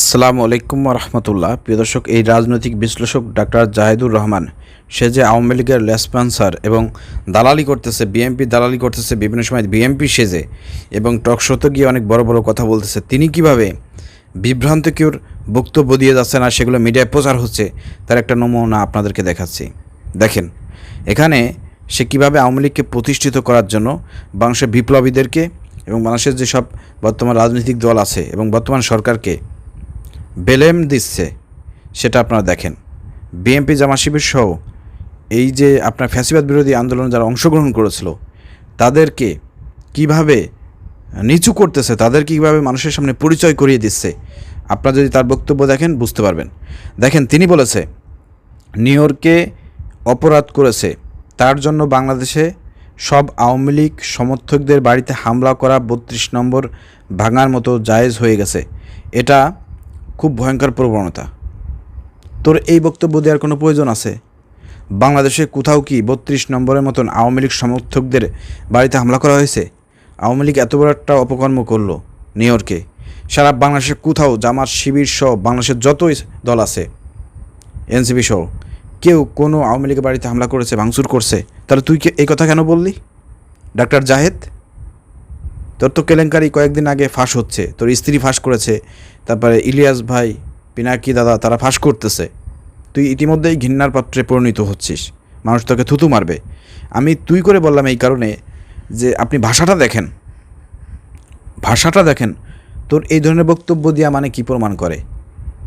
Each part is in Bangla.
আসসালামু আলাইকুম রহমতুল্লাহ প্রিয় দর্শক, এই রাজনৈতিক বিশ্লেষক ডাক্তার জাহেদুর রহমান, সে যে আওয়ামী লীগের লেসপন্সার এবং দালালি করতেছে বিএমপি দালালি করতেছে, বিভিন্ন সময় বিএমপি সেজে এবং টকশোতে গিয়ে অনেক বড় বড় কথা বলতেছে, তিনি কীভাবে বিভ্রান্তকর বক্তব্য দিয়ে যাচ্ছেন আর সেগুলো মিডিয়ায় প্রচার হচ্ছে, তার একটা নমুনা আপনাদেরকে দেখাচ্ছি। দেখেন, এখানে সে কীভাবে আওয়ামী লীগকে প্রতিষ্ঠিত করার জন্য বাংলাদেশের বিপ্লবীদেরকে এবং বাংলাদেশের যেসব বর্তমান রাজনৈতিক দল আছে এবং বর্তমান সরকারকে বেলেম দিচ্ছে, সেটা আপনারা দেখেন। বিএনপি জামা শিবির সহ এই যে আপনার ফ্যাসিবাদ বিরোধী আন্দোলনে যারা অংশগ্রহণ করেছিল, তাদেরকে কীভাবে নিচু করতেছে তাদের কীভাবে মানুষের সামনে পরিচয় করিয়ে দিচ্ছে, আপনারা যদি তার বক্তব্য দেখেন, বুঝতে পারবেন। দেখেন, তিনি বলেছে, নিউ অপরাধ করেছে, তার জন্য বাংলাদেশে সব আওয়ামী লীগ সমর্থকদের বাড়িতে হামলা করা বত্রিশ নম্বর ভাঙার মতো জায়েজ হয়ে গেছে। এটা খুব ভয়ঙ্কর প্রবণতা। তোর এই বক্তব্য দেওয়ার কোনো প্রয়োজন আছে? বাংলাদেশে কোথাও কি বত্রিশ নম্বরের মতন আওয়ামী লীগ সমর্থকদের বাড়িতে হামলা করা হয়েছে? আওয়ামী লীগ এত বড় একটা অপকর্ম করল নিউ ইয়র্কে। সারা বাংলাদেশে কোথাও জামাত, শিবির সহ বাংলাদেশের যতই দল আছে, এনসিপি সহ, কেউ কোনো আওয়ামী লীগের বাড়িতে হামলা করেছে, ভাঙচুর করছে। তাহলে তুই এই কথা কেন বললি? ডাক্তার জাহেদ? তোর তো কেলেঙ্কারি কয়েকদিন আগে ফাঁস হচ্ছে। তোর স্ত্রী ফাঁস করেছে, তারপরে ইলিয়াস ভাই, পিনাকি দাদা, তারা ফাঁস করতেছে। তুই ইতিমধ্যেই ঘৃণার পাত্রে পরিণত হচ্ছিস। মানুষ তোকে থুতু মারবে। আমি তুই করে বললাম এই কারণে যে আপনি ভাষাটা দেখেন। ভাষাটা দেখেন। তোর এই ধরনের বক্তব্য দিয়া মানে কি প্রমাণ করে?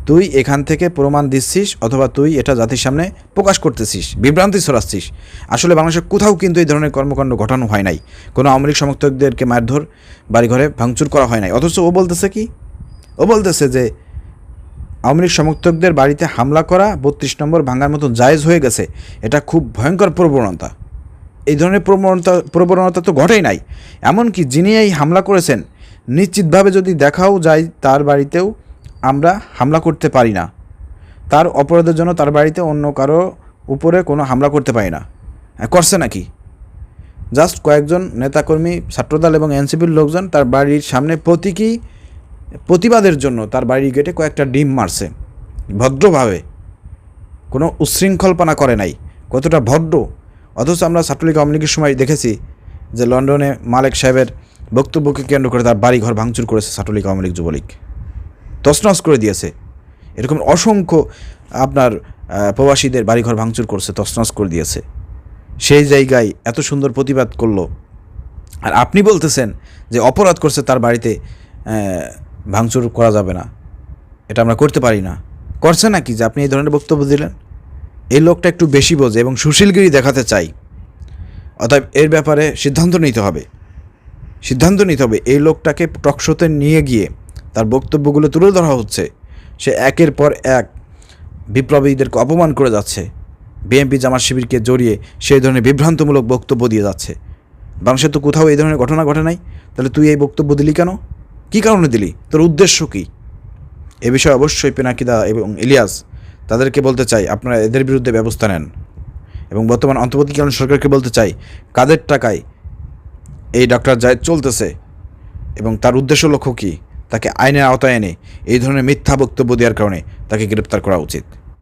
তুই এখান থেকে প্রমাণ দিচ্ছিস অথবা তুই এটা জাতির সামনে প্রকাশ করতেছিস, বিভ্রান্তি ছড়াচ্ছিস। আসলে বাংলাদেশে কোথাও কিন্তু এই ধরনের কর্মকাণ্ড ঘটানো হয় নাই। কোনো আওয়ামী সমর্থকদেরকে মারধর, বাড়িঘরে ভাঙচুর করা হয় নাই। অথচ ও বলতেছে কি? ও বলতেছে যে আওয়ামী সমর্থকদের বাড়িতে হামলা করা বত্রিশ নম্বর ভাঙার মতো জায়েজ হয়ে গেছে। এটা খুব ভয়ঙ্কর প্রবণতা। এই ধরনের প্রবণতা প্রবণতা তো ঘটেই নাই। এমনকি যিনি এই হামলা করেছেন, নিশ্চিতভাবে যদি দেখাও যায় তার বাড়িতেও আমরা হামলা করতে পারি না। তার অপরাধের জন্য তার বাড়িতে অন্য কারও উপরে কোনো হামলা করতে পারি না। করছে নাকি? জাস্ট কয়েকজন নেতাকর্মী, ছাত্রদল এবং এনসিপির লোকজন তার বাড়ির সামনে প্রতীকী প্রতিবাদের জন্য তার বাড়ির গেটে কয়েকটা ডিম মারছে। ভদ্রভাবে। কোনো উচ্ছৃঙ্খলপনা করে নাই। কতটা ভদ্র। অথচ আমরা ছাত্রলীগ আওয়ামী সময় দেখেছি যে লন্ডনে মালেক সাহেবের বক্তব্যকে কেন্দ্র করে তার বাড়িঘর ভাঙচুর করেছে ছাত্রলীগ আওয়ামী লীগ যুবলীগ। তছনছ করে দিয়েছে। এরকম অসংখ্য আপনার প্রবাসীদের বাড়িঘর ভাঙচুর করছে, তছনছ করে দিয়েছে। সেই জায়গায় এত সুন্দর প্রতিবাদ করল। আর আপনি বলতেছেন যে অপরাধ করছে তার বাড়িতে ভাঙচুর করা যাবে না। এটা আমরা করতে পারি না। করছে নাকি? যে আপনি এই ধরনের বক্তব্য দিলেন। এই লোকটা একটু বেশি বোঝে এবং সুশীলগিরি দেখাতে চাই। অতএব এর ব্যাপারে সিদ্ধান্ত নিতে হবে। সিদ্ধান্ত নিতে হবে, এই লোকটাকে টকশোতে নিয়ে গিয়ে তার বক্তব্যগুলো তুলে ধরা হচ্ছে। সে একের পর এক বিপ্লবীদেরকে অপমান করে যাচ্ছে। বিএনপি জামাত শিবিরকে জড়িয়ে সেই ধরনের বিভ্রান্তমূলক বক্তব্য দিয়ে যাচ্ছে। বাংলাদেশে তো কোথাও এই ধরনের ঘটনা ঘটে নাই। তাহলে তুই এই বক্তব্য দিলি কেন? কী কারণে দিলি? তোর উদ্দেশ্য কী? এ বিষয়ে অবশ্যই পেনাকিদা এবং ইলিয়াস তাদেরকে বলতে চাই, আপনারা এদের বিরুদ্ধে ব্যবস্থা নেন। এবং বর্তমান অন্তর্বর্তীকালীন সরকারকে বলতে চাই, কাদের টাকায় এই ডক্টর জায়েদ চলতেছে? এবং তার উদ্দেশ্য লক্ষ্য কী? তাকে আইনের আওতায় এনে এই ধরনের মিথ্যা বক্তব্য দেওয়ার কারণে তাকে গ্রেপ্তার করা উচিত।